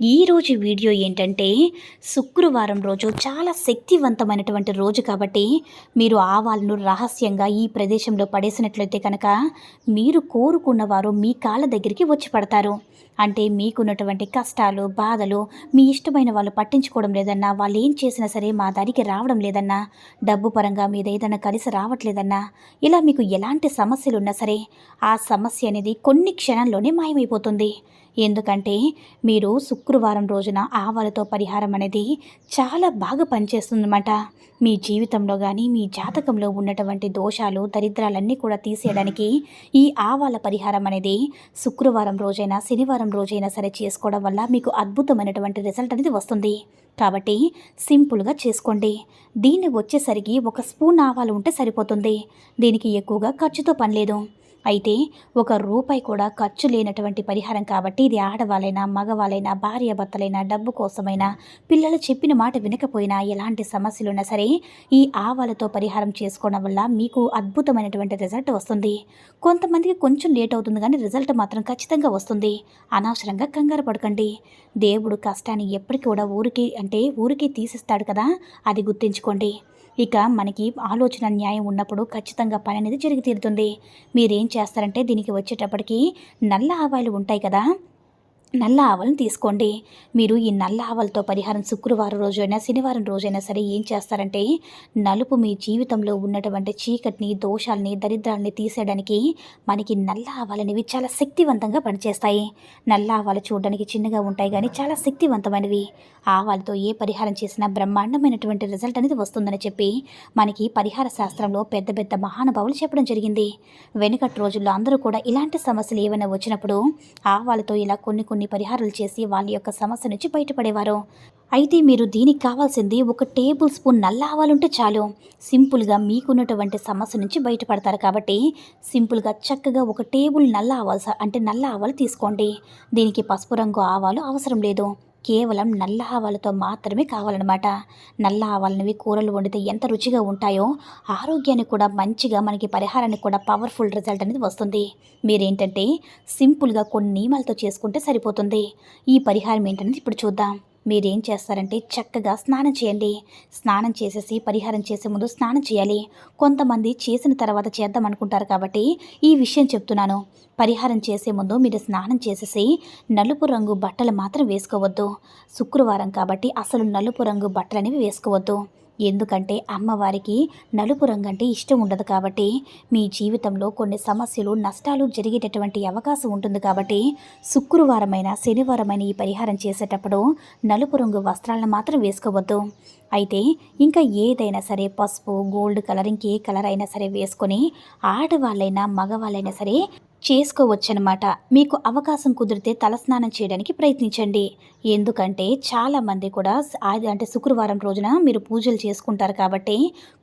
ఈరోజు వీడియో ఏంటంటే శుక్రవారం రోజు చాలా శక్తివంతమైనటువంటి రోజు కాబట్టి మీరు ఆవాలను రహస్యంగా ఈ ప్రదేశంలో పడేసినట్లయితే కనుక మీరు కోరుకున్న వారు మీ కాళ్ళ దగ్గరికి వచ్చి పడతారు. అంటే మీకున్నటువంటి కష్టాలు బాధలు మీ ఇష్టమైన వాళ్ళు పట్టించుకోవడం లేదన్నా వాళ్ళు ఏం చేసినా సరే మా దారికి రావడం లేదన్నా డబ్బు పరంగా మీద ఏదైనా కలిసి రావట్లేదన్నా ఇలా మీకు ఎలాంటి సమస్యలు ఉన్నా సరే ఆ సమస్య అనేది కొన్ని క్షణాల్లోనే మాయమైపోతుంది. ఎందుకంటే మీరు శుక్రవారం రోజున ఆవాలతో పరిహారం అనేది చాలా బాగా పనిచేస్తుందన్నమాట. మీ జీవితంలో కానీ మీ జాతకంలో ఉన్నటువంటి దోషాలు దరిద్రాలన్నీ కూడా తీసేయడానికి ఈ ఆవాల పరిహారం అనేది శుక్రవారం రోజైనా శనివారం రోజైనా సరే చేసుకోవడం వల్ల మీకు అద్భుతమైనటువంటి రిజల్ట్ అనేది వస్తుంది. కాబట్టి సింపుల్గా చేసుకోండి. దీన్ని వచ్చేసరికి ఒక స్పూన్ ఆవాలు ఉంటే సరిపోతుంది. దీనికి ఎక్కువగా ఖర్చుతో పనిలేదు అయితే ఒక రూపాయి కూడా ఖర్చు లేనటువంటి పరిహారం కాబట్టి ఇది ఆడవాళ్ళైనా మగవాళ్ళైనా భార్య భర్తలైనా డబ్బు కోసమైనా పిల్లలు చెప్పిన మాట వినకపోయినా ఎలాంటి సమస్యలున్నా సరే ఈ ఆవాలతో పరిహారం చేసుకోవడం వల్ల మీకు అద్భుతమైనటువంటి రిజల్ట్ వస్తుంది. కొంతమందికి కొంచెం లేట్ అవుతుంది కానీ రిజల్ట్ మాత్రం ఖచ్చితంగా వస్తుంది. అనవసరంగా కంగారు పడకండి. దేవుడు కష్టాన్ని ఎప్పటికీ కూడా ఊరికి అంటే ఊరికి తీసిస్తాడు కదా అది గుర్తుంచుకోండి. ఇక మనకి ఆలోచన న్యాయం ఉన్నప్పుడు ఖచ్చితంగా పని అనేది జరిగి తీరుతుంది. మీరేం చేస్తారంటే దీనికి వచ్చేటప్పటికి నల్ల ఆవాయిలు ఉంటాయి కదా నల్ల ఆవలను తీసుకోండి. మీరు ఈ నల్ల ఆవలతో పరిహారం శుక్రవారం రోజైనా శనివారం రోజైనా సరే ఏం చేస్తారంటే నలుపు మీ జీవితంలో ఉన్నటువంటి చీకటిని దోషాలని దరిద్రాలని తీసేయడానికి మనకి నల్ల ఆవాలనేవి చాలా శక్తివంతంగా పనిచేస్తాయి. నల్ల ఆవాలు చూడడానికి చిన్నగా ఉంటాయి కానీ చాలా శక్తివంతమైనవి. ఆవాలతో ఏ పరిహారం చేసినా బ్రహ్మాండమైనటువంటి రిజల్ట్ అనేది వస్తుందని చెప్పి మనకి పరిహార శాస్త్రంలో పెద్ద పెద్ద మహానుభావులు చెప్పడం జరిగింది. వెనుకటి రోజుల్లో అందరూ కూడా ఇలాంటి సమస్యలు ఏమైనా వచ్చినప్పుడు ఆవాలతో ఇలా కొన్ని కొన్ని కొన్ని పరిహారాలు చేసి వాళ్ళ యొక్క సమస్య నుంచి బయటపడేవారు. అయితే మీరు దీనికి కావాల్సింది ఒక టేబుల్ స్పూన్ నల్ల ఆవాలుంటే చాలు. సింపుల్గా మీకున్నటువంటి సమస్య నుంచి బయటపడతారు కాబట్టి సింపుల్గా చక్కగా ఒక టేబుల్ నల్ల ఆవాలు అంటే నల్ల ఆవాలు తీసుకోండి. దీనికి పసుపు రంగు ఆవాలు అవసరం లేదు. కేవలం నల్ల ఆవాలతో మాత్రమే కావాలన్నమాట. నల్ల ఆవాలనేవి కూరలు వండితే ఎంత రుచిగా ఉంటాయో ఆరోగ్యానికి కూడా మంచిగా మనకి పరిహారానికి కూడా పవర్ఫుల్ రిజల్ట్ అనేది వస్తుంది. మీరేంటంటే సింపుల్గా కొన్ని నియమాలతో చేసుకుంటే సరిపోతుంది. ఈ పరిహారం ఏంటనేది ఇప్పుడు చూద్దాం. మీరేం చేస్తారంటే చక్కగా స్నానం చేయండి. స్నానం చేసేసి పరిహారం చేసే ముందు స్నానం చేయాలి. కొంతమంది చేసిన తర్వాత చేద్దాం అనుకుంటారు కాబట్టి ఈ విషయం చెప్తున్నాను. పరిహారం చేసే ముందు మీరు స్నానం చేసేసి నలుపు రంగు బట్టలు మాత్రం వేసుకోవద్దు. శుక్రవారం కాబట్టి అసలు నలుపు రంగు బట్టలు అనేవి వేసుకోవద్దు. ఎందుకంటే అమ్మవారికి నలుపు రంగు అంటే ఇష్టం ఉండదు కాబట్టి మీ జీవితంలో కొన్ని సమస్యలు నష్టాలు జరిగేటటువంటి అవకాశం ఉంటుంది కాబట్టి శుక్రవారమైన శనివారమైన ఈ పరిహారం చేసేటప్పుడు నలుపు రంగు వస్త్రాలను మాత్రం వేసుకోవద్దు. అయితే ఇంకా ఏదైనా సరే పసుపు గోల్డ్ కలర్ ఇంకే కలర్ అయినా సరే వేసుకొని ఆడవాళ్ళైనా మగవాళ్ళైనా సరే చేసుకోవచ్చనమాట మీకు అవకాశం కుదిరితే తలస్నానం చేయడానికి ప్రయత్నించండి. ఎందుకంటే చాలామంది కూడా అది అంటే శుక్రవారం రోజున మీరు పూజలు చేసుకుంటారు కాబట్టి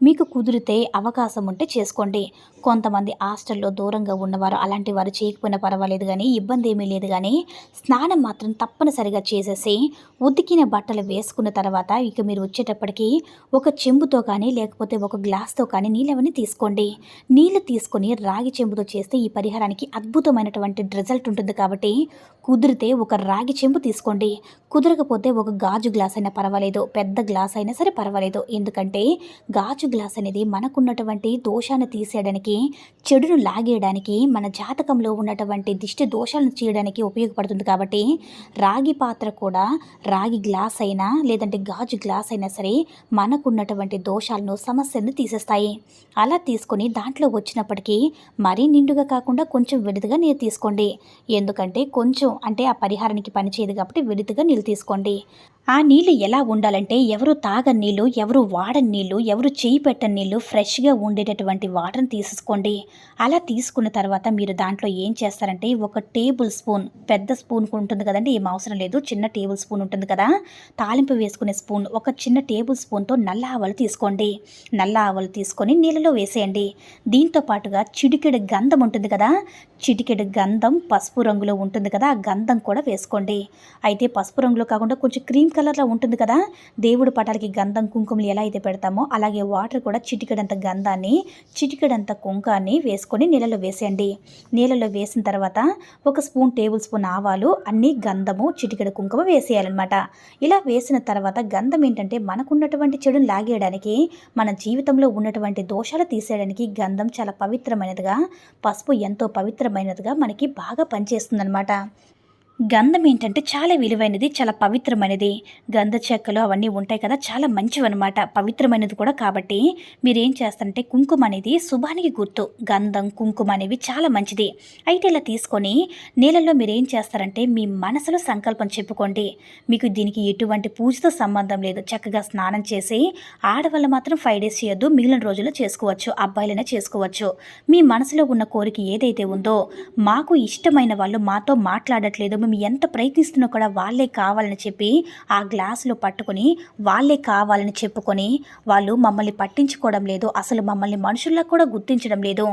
మీకు కుదిరితే అవకాశం ఉంటే చేసుకోండి. కొంతమంది హాస్టల్లో దూరంగా ఉన్నవారు అలాంటి వారు చేయకపోయినా పర్వాలేదు కానీ ఇబ్బంది ఏమీ లేదు కానీ స్నానం మాత్రం తప్పనిసరిగా చేసేసి ఉతికిన బట్టలు వేసుకున్న తర్వాత ఇక మీరు వచ్చేటప్పటికి ఒక చెంబుతో కానీ లేకపోతే ఒక గ్లాస్తో కానీ నీళ్ళవన్నీ తీసుకోండి. నీళ్ళు తీసుకొని రాగి చెంబుతో చేస్తే ఈ పరిహారానికి అద్భుతమైనటువంటి రిజల్ట్ ఉంటుంది కాబట్టి కుదిరితే ఒక రాగి చెంబు తీసుకోండి. కుదరకపోతే ఒక గాజు గ్లాస్ అయినా పర్వాలేదు పెద్ద గ్లాస్ అయినా సరే పర్వాలేదు. ఎందుకంటే గాజు గ్లాస్ అనేది మనకున్నటువంటి దోషాన్ని తీసేయడానికి చెడును లాగేయడానికి మన జాతకంలో ఉన్నటువంటి దిష్టి దోషాలను చేయడానికి ఉపయోగపడుతుంది కాబట్టి రాగి పాత్ర కూడా రాగి గ్లాస్ అయినా లేదంటే గాజు గ్లాస్ అయినా సరే మనకున్నటువంటి దోషాలను సమస్యలను తీసేస్తాయి. అలా తీసుకొని దాంట్లో వచ్చినప్పటికీ మరీ నిండుగా కాకుండా కొంచెం విడిదిగా విడుదగా తీసుకోండి. ఎందుకంటే కొంచెం అంటే ఆ పరిహారానికి పనిచేయదు కాబట్టి విడుదగా నీళ్ళు తీసుకోండి. ఆ నీళ్ళు ఎలా ఉండాలంటే ఎవరు తాగని నీళ్ళు ఎవరు వాడని నీళ్ళు ఎవరు చేయి పెట్టని నీళ్ళు ఫ్రెష్గా ఉండేటటువంటి వాటర్ని తీసుకోండి అలా తీసుకున్న తర్వాత మీరు దాంట్లో ఏం చేస్తారంటే ఒక టేబుల్ స్పూన్ పెద్ద స్పూన్ ఉంటుంది కదండి ఏం అవసరం లేదు చిన్న టేబుల్ స్పూన్ ఉంటుంది కదా తాలింపు వేసుకునే స్పూన్ ఒక చిన్న టేబుల్ స్పూన్తో నల్ల ఆవలు తీసుకోండి. నల్ల ఆవలు తీసుకొని నీళ్ళలో వేసేయండి. దీంతో పాటుగా చిటికెడు గంధం ఉంటుంది కదా చిటికెడు గంధం పసుపు రంగులో ఉంటుంది కదా ఆ గంధం కూడా వేసుకోండి. అయితే పసుపు రంగులో కాకుండా కొంచెం క్రీమ్ కలర్లో ఉంటుంది కదా? దేవుడు పటాలకి గంధం కుంకుమలు ఎలా అయితే పెడతామో అలాగే వాటర్ కూడా చిటికెడంత గంధాన్ని చిటికెడంత కుంకాన్ని వేసుకొని నీళ్ళలో వేసేయండి. నీళ్ళలో వేసిన తర్వాత ఒక స్పూన్ టేబుల్ స్పూన్ ఆవాలు అన్ని గంధము చిటికడ కుంకుమ వేసేయాలన్నమాట. ఇలా వేసిన తర్వాత గంధం ఏంటంటే మనకున్నటువంటి చెడుని లాగేయడానికి మన జీవితంలో ఉన్నటువంటి దోషాలు తీసేయడానికి గంధం చాలా పవిత్రమైనదిగా పసుపు ఎంతో పవిత్రమైనదిగా మనకి బాగా పనిచేస్తుందన్నమాట. గంధం ఏంటంటే చాలా విలువైనది చాలా పవిత్రమైనది. గంధ చెక్కలు అవన్నీ ఉంటాయి కదా చాలా మంచివన్నమాట. పవిత్రమైనది కూడా కాబట్టి మీరు ఏం చేస్తారంటే కుంకుమ అనేది శుభానికి గుర్తు. గంధం కుంకుమ అనేవి చాలా మంచిది. అయితే ఇలా తీసుకొని నీళ్ళల్లో మీరు ఏం చేస్తారంటే మీ మనసులో సంకల్పం చెప్పుకోండి. మీకు దీనికి ఎటువంటి పూజతో సంబంధం లేదు. చక్కగా స్నానం చేసి ఆడవాళ్ళు మాత్రం ఫైవ్ డేస్ చేయొద్దు మిగిలిన రోజుల్లో చేసుకోవచ్చు అబ్బాయిలైనా చేసుకోవచ్చు. మీ మనసులో ఉన్న కోరిక ఏదైతే ఉందో మాకు ఇష్టమైన వాళ్ళు మాతో మాట్లాడట్లేదు ఎంత ప్రయత్నిస్తున్నా కూడా వాళ్ళే కావాలని చెప్పి ఆ గ్లాసులో పట్టుకొని వాళ్ళే కావాలని చెప్పుకొని వాళ్ళు మమ్మల్ని పట్టించుకోవడం లేదు. అసలు మమ్మల్ని మనుషుల్లా కూడా గుర్తించడం లేదు.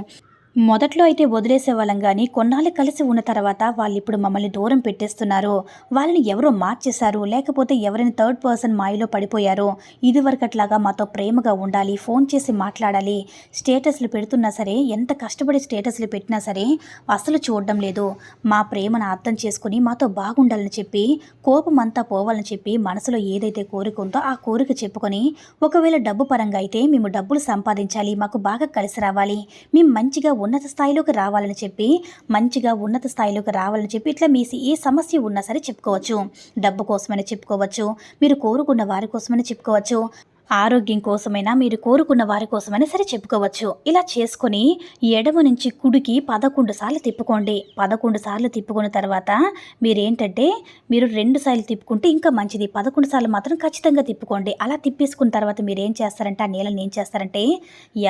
మొదట్లో అయితే వదిలేసే వాళ్ళం కానీ కొన్నాళ్ళు కలిసి ఉన్న తర్వాత వాళ్ళు ఇప్పుడు మమ్మల్ని దూరం పెట్టేస్తున్నారు. వాళ్ళని ఎవరో మార్చేశారు లేకపోతే ఎవరైనా థర్డ్ పర్సన్ మాయలో పడిపోయారు ఇదివరకట్లాగా మాతో ప్రేమగా ఉండాలి ఫోన్ చేసి మాట్లాడాలి స్టేటస్లు పెడుతున్నా సరే ఎంత కష్టపడి స్టేటస్లు పెట్టినా సరే అసలు చూడడం లేదు. మా ప్రేమను అర్థం చేసుకుని మాతో బాగుండాలని చెప్పి కోపం అంతా పోవాలని చెప్పి మనసులో ఏదైతే కోరిక ఉందో ఆ కోరిక చెప్పుకొని ఒకవేళ డబ్బు పరంగా అయితే మేము డబ్బులు సంపాదించాలి మాకు బాగా కలిసి రావాలి మేము మంచిగా ఉన్నత స్థాయిలోకి రావాలని చెప్పి మంచిగా ఉన్నత స్థాయిలోకి రావాలని చెప్పి ఇట్లా మీ ఏ సమస్య ఉన్నా సరే చెప్పుకోవచ్చు. డబ్బు కోసమని చెప్పుకోవచ్చు. మీరు కోరుకున్న వారి కోసమని చెప్పుకోవచ్చు. ఆరోగ్యం కోసమైనా మీరు కోరుకున్న వారి కోసమైనా సరే చెప్పుకోవచ్చు. ఇలా చేసుకొని ఎడమ నుంచి కుడికి పదకొండు సార్లు తిప్పుకోండి. పదకొండు సార్లు తిప్పుకున్న తర్వాత మీరేంటంటే మీరు రెండు సార్లు తిప్పుకుంటే ఇంకా మంచిది. పదకొండు సార్లు మాత్రం ఖచ్చితంగా తిప్పుకోండి. అలా తిప్పేసుకున్న తర్వాత మీరు ఏం చేస్తారంటే ఆ నీళ్ళని ఏం చేస్తారంటే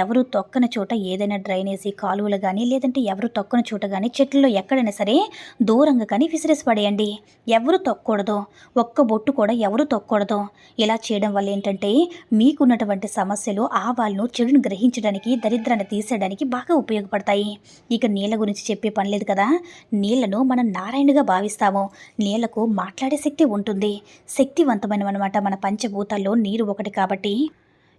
ఎవరు తొక్కని చోట ఏదైనా డ్రైనేజీ కాలువలు కానీ లేదంటే ఎవరు తొక్కని చోట కానీ చెట్లలో ఎక్కడైనా సరే దూరంగా కానీ విసిరేసి పడేయండి ఎవరు తొక్కకూడదు. ఒక్క బొట్టు కూడా ఎవరు తొక్కకూడదు. ఇలా చేయడం వల్ల ఏంటంటే మీకున్నటువంటి సమస్యలు ఆవాలను చెడును గ్రహించడానికి దరిద్రాన్ని తీసేయడానికి బాగా ఉపయోగపడతాయి. ఇక నీళ్ళ గురించి చెప్పే పని లేదు కదా? నీళ్ళను మనం నారాయణగా భావిస్తాము. నీళ్ళకు మాట్లాడే శక్తి ఉంటుంది. శక్తివంతమైన అనమాట మన పంచభూతాల్లో నీరు ఒకటి కాబట్టి.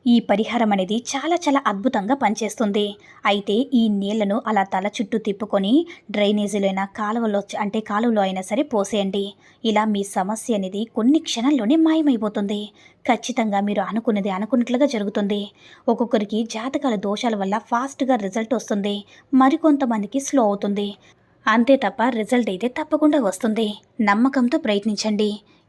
ఈ పరిహారం అనేది చాలా చాలా అద్భుతంగా పనిచేస్తుంది. అయితే ఈ నీళ్ళను అలా తల చుట్టూ తిప్పుకొని డ్రైనేజీలో అయినా కాలువలో అంటే కాలువలో అయినా సరే పోసేయండి. ఇలా మీ సమస్య అనేది కొన్ని క్షణాల్లోనే మాయమైపోతుంది. ఖచ్చితంగా మీరు అనుకున్నది అనుకున్నట్లుగా జరుగుతుంది. ఒక్కొక్కరికి జాతకాల దోషాల వల్ల ఫాస్ట్గా రిజల్ట్ వస్తుంది. మరికొంతమందికి స్లో అవుతుంది. అంతే తప్ప రిజల్ట్ అయితే తప్పకుండా వస్తుంది. నమ్మకంతో ప్రయత్నించండి.